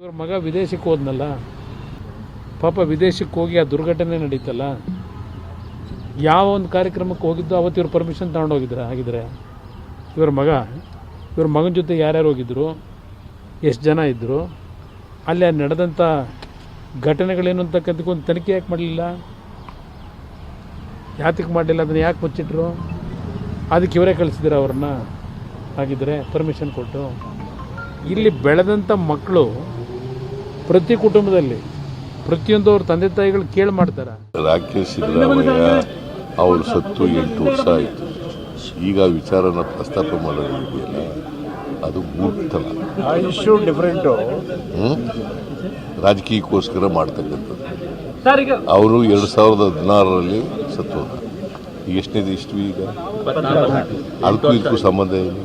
ಇವ್ರ ಮಗ ವಿದೇಶಕ್ಕೆ ಹೋದ್ನಲ್ಲ? ಪಾಪ ವಿದೇಶಕ್ಕೆ ಹೋಗಿ ಆ ದುರ್ಘಟನೆ ನಡೀತಲ್ಲ? ಯಾವ ಒಂದು ಕಾರ್ಯಕ್ರಮಕ್ಕೆ ಹೋಗಿದ್ದು ಅವತ್ತು ಇವ್ರು ಪರ್ಮಿಷನ್ ತಗೊಂಡೋಗಿದ್ರ ಹಾಗಿದ್ರೆ ಇವ್ರ ಮಗ, ಇವ್ರ ಮಗನ ಜೊತೆ ಯಾರ್ಯಾರು ಹೋಗಿದ್ರು? ಎಷ್ಟು ಜನ ಇದ್ದರು ಅಲ್ಲಿ ಅಲ್ಲಿ ನಡೆದಂಥ ಘಟನೆಗಳೇನು ಅಂತಕ್ಕಂಥಕ್ಕೆ ಒಂದು ತನಿಖೆ ಯಾಕೆ ಮಾಡಲಿಲ್ಲ? ಯಾತಕ್ಕೆ ಮಾಡಲಿಲ್ಲ? ಅದನ್ನು ಯಾಕೆ ಮುಚ್ಚಿಟ್ರು? ಅದಕ್ಕೆ ಇವರೇ ಕಳ್ಸಿದ್ರು ಅವ್ರನ್ನ? ಹಾಗಿದ್ರೆ ಪರ್ಮಿಷನ್ ಕೊಟ್ಟು. ಇಲ್ಲಿ ಬೆಳೆದಂಥ ಮಕ್ಕಳು ಪ್ರತಿ ಕುಟುಂಬದಲ್ಲಿ ಪ್ರತಿಯೊಂದು ಅವ್ರ ತಂದೆ ತಾಯಿಗಳು ಕೇಳಿ ಮಾಡ್ತಾರೆ. ರಾಕೇಶ್ ಸಿದ್ದರಾಮಯ್ಯ ಅವರು ಸತ್ತು ಎಂಟು ವರ್ಷ ಆಯಿತು. ಈಗ ವಿಚಾರನ ಪ್ರಸ್ತಾಪ ಮಾಡೋದಿದೆಯಲ್ಲ ಅದು ಮೂರ್ತನ ಆ ಇಶ್ಯೂ ಡಿಫ್ರೆಂಟು? ರಾಜಕೀಯಕ್ಕೋಸ್ಕರ ಮಾಡ್ತಕ್ಕಂಥದ್ದು. ಅವರು ಎರಡು ಸಾವಿರದ ಹದಿನಾರರಲ್ಲಿ ಸತ್ತು ಎಷ್ಟನೇದು ಇಷ್ಟು ಈಗ? ಅದಕ್ಕೂ ಇದಕ್ಕೂ ಸಂಬಂಧ ಏನು?